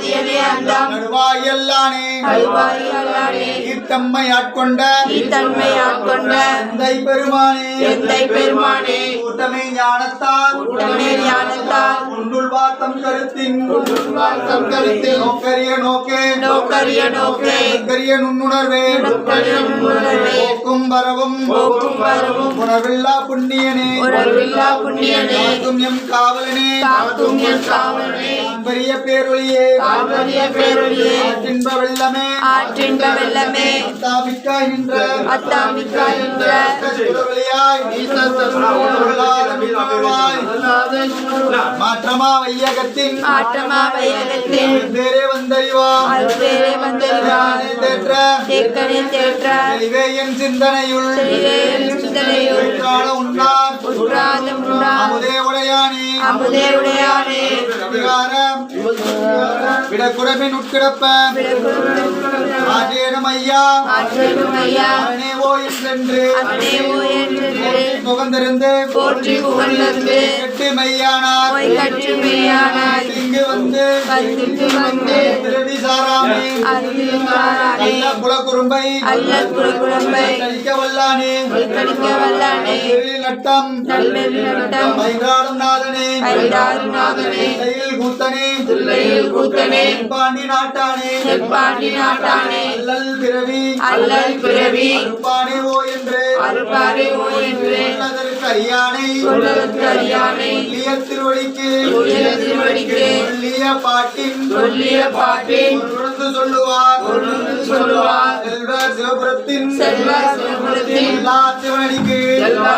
ஆதியனே அந்தம் நடுவாயல்லானே. கல்வாயல்லானே ஈர்த்தம்மை ஆட்கொண்ட தன்மை ஆட்கொண்ட எந்தை பெருமானே எந்தை பெருமானே கூட்டமே ஞானத்தால். கூட்டமே ஞானத்தால். உண்டுள் வார்த்தம் கருத்தின். வார்த்தம் கருத்தில் நோக்கரிய நோக்கே. நோக்கரிய நோக்கே. நோக்கரிய நுண்ணுணர்வே. நோக்கரிய நுண்ணுணர்வே. போக்கும் வரவும். போக்கும் வரவும். உணர்வில்லா புண்ணியனே. உணர்வில்லா புண்ணியனே. காக்கும் எம் காவலனே. காக்கும் காவலனே. பெரிய பேரொழியே காவலிய பேரொழியே. ஆற்றின்ப வெள்ளமே ஆற்றின்ப வெள்ளமே தாமிக்காய் நின்ற அத்தாமிக்காய் பொருளாத மின்னருளாய் மாற்றமா வையகத்தின். ஆற்றமா வையகத்தின். தேரே வந்தறிவா அருளே வந்தறிவான் தேற்ற. தேக்கனே தேற்ற. சிந்தனையுள். சிந்தனையுள். உற்றான உண்ணான் அமுதே உடையானே. அதிகாரம் விடக்குடமின் உட்கிடப்ப. ஆற்றேனும் ஐயா. ஐயா. அரணேவோ என்றென்று. முகந்திருந்து போற்றி புகழ்ந்து எட்டு மையானார் பொய் கற்று மெய்யானாய் இங்கு வந்து. வந்து. பிறவி சாராமே. நல்ல குலக்குறும்பை அல்லல் குலகுழம்பை கழிக்க வல்லானே. கணிக்க வல்லானே. நட்டம். நட்டம். மயிலாடும் நாதனே ஐந்தாறு நாதனே தையில் கூத்தனே. துள்ளையில் கூத்தனே. பாண்டி நாட்டானே. செப்பாண்டி நாட்டானே. அல்லல் பிறவி. அல்லல் பிறவி. அருப்பானே ஓ என்று. அருள்பாரே ஓ என்று. அறியானை. அறியானை. திருவடிக்கு திருவடிக்கு பாட்டின். பாட்டின். உணர்ந்து சொல்லுவார். சொல்லுவார். செல்வ சிவபுரத்தின். செல்வ சிவபுரத்தின். எல்லா செல்வ